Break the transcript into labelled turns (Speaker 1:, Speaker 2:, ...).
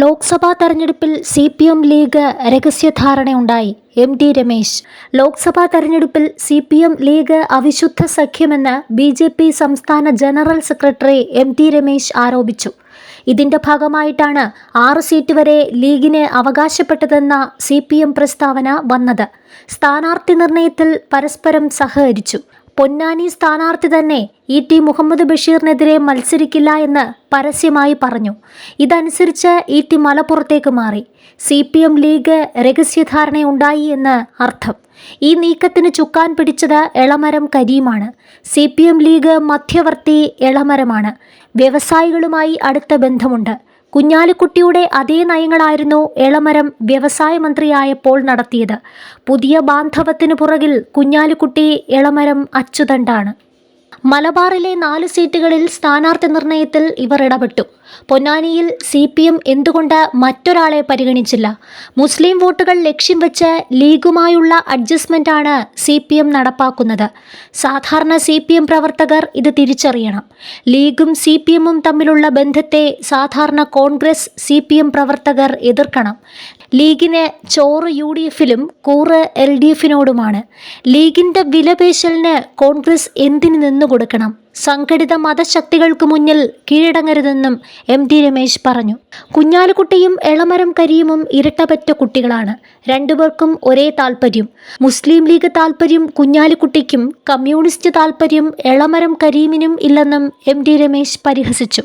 Speaker 1: ലോക്സഭാ തെരഞ്ഞെടുപ്പിൽ C P M league രഹസ്യധാരണയുണ്ടായി. M T Ramesh Lok Sabha തെരഞ്ഞെടുപ്പിൽ സി പി എം ലീഗ് അവിശുദ്ധ സഖ്യമെന്ന് ബി ജെ പി സംസ്ഥാന general secretary M T Ramesh ആരോപിച്ചു. ഇതിന്റെ ഭാഗമായിട്ടാണ് ആറ് സീറ്റ് വരെ ലീഗിന് അവകാശപ്പെട്ടതെന്ന സി പി എം പ്രസ്താവന വന്നത്. സ്ഥാനാർത്ഥി നിർണയത്തിൽ പരസ്പരം സഹകരിച്ചു. പൊന്നാനി സ്ഥാനാർത്ഥി തന്നെ ഇ ടി മുഹമ്മദ് ബഷീറിനെതിരെ മത്സരിക്കില്ല എന്ന് പരസ്യമായി പറഞ്ഞു. ഇതനുസരിച്ച് ഇ ടി മലപ്പുറത്തേക്ക് മാറി. സി പി എം ലീഗ് രഹസ്യധാരണയുണ്ടായി എന്ന് അർത്ഥം. ഈ നീക്കത്തിന് ചുക്കാൻ പിടിച്ചത് എളമരം കരീമാണ്. സി പി എം ലീഗ് മധ്യവർത്തി എളമരമാണ്. വ്യവസായികളുമായി അടുത്ത ബന്ധമുണ്ട്. കുഞ്ഞാലിക്കുട്ടിയുടെ അതേ നയങ്ങളായിരുന്നു എളമരം വ്യവസായ മന്ത്രിയായപ്പോൾ നടത്തിയത്. പുതിയ ബാന്ധവത്തിനു പുറകിൽ കുഞ്ഞാലിക്കുട്ടി എളമരം അച്ചുതണ്ടാണ്. മലബാറിലെ നാല് സീറ്റുകളിൽ സ്ഥാനാർത്ഥി നിർണയത്തിൽ ഇവർ ഇടപെട്ടു. പൊന്നാനിയിൽ സി പി എം എന്തുകൊണ്ട് മറ്റൊരാളെ പരിഗണിച്ചില്ല? മുസ്ലിം വോട്ടുകൾ ലക്ഷ്യം വെച്ച് ലീഗുമായുള്ള അഡ്ജസ്റ്റ്മെന്റാണ് സി പി എം നടപ്പാക്കുന്നത്. സാധാരണ സി പി എം പ്രവർത്തകർ ഇത് തിരിച്ചറിയണം. ലീഗും സി പി എമ്മും തമ്മിലുള്ള ബന്ധത്തെ സാധാരണ കോൺഗ്രസ് സി പി എം പ്രവർത്തകർ എതിർക്കണം. ലീഗിന് ചോറ് യു ഡി എഫിലും കൂറ് എൽ ഡി എഫിനോടുമാണ്. ലീഗിന്റെ വിലപേശലിന് കോൺഗ്രസ് എന്തിനു നിന്നു കൊടുക്കണം. സംഘടിത മതശക്തികൾക്ക് മുന്നിൽ കീഴടങ്ങരുതെന്നും എം ടി രമേശ് പറഞ്ഞു. കുഞ്ഞാലുകുട്ടിയും എളമരം കരിയുമും ഇരട്ടപറ്റ കുട്ടികളാണ്. രണ്ടുപേർക്കും ഒരേ താല്പര്യം മുസ്ലിം ലീഗ് താല്പര്യം കുഞ്ഞാലിക്കുട്ടിക്കും കമ്മ്യൂണിസ്റ്റ് താല്പര്യം എളമരം കരീമിനും ഇല്ലെന്നും എം ടി രമേശ് പരിഹസിച്ചു.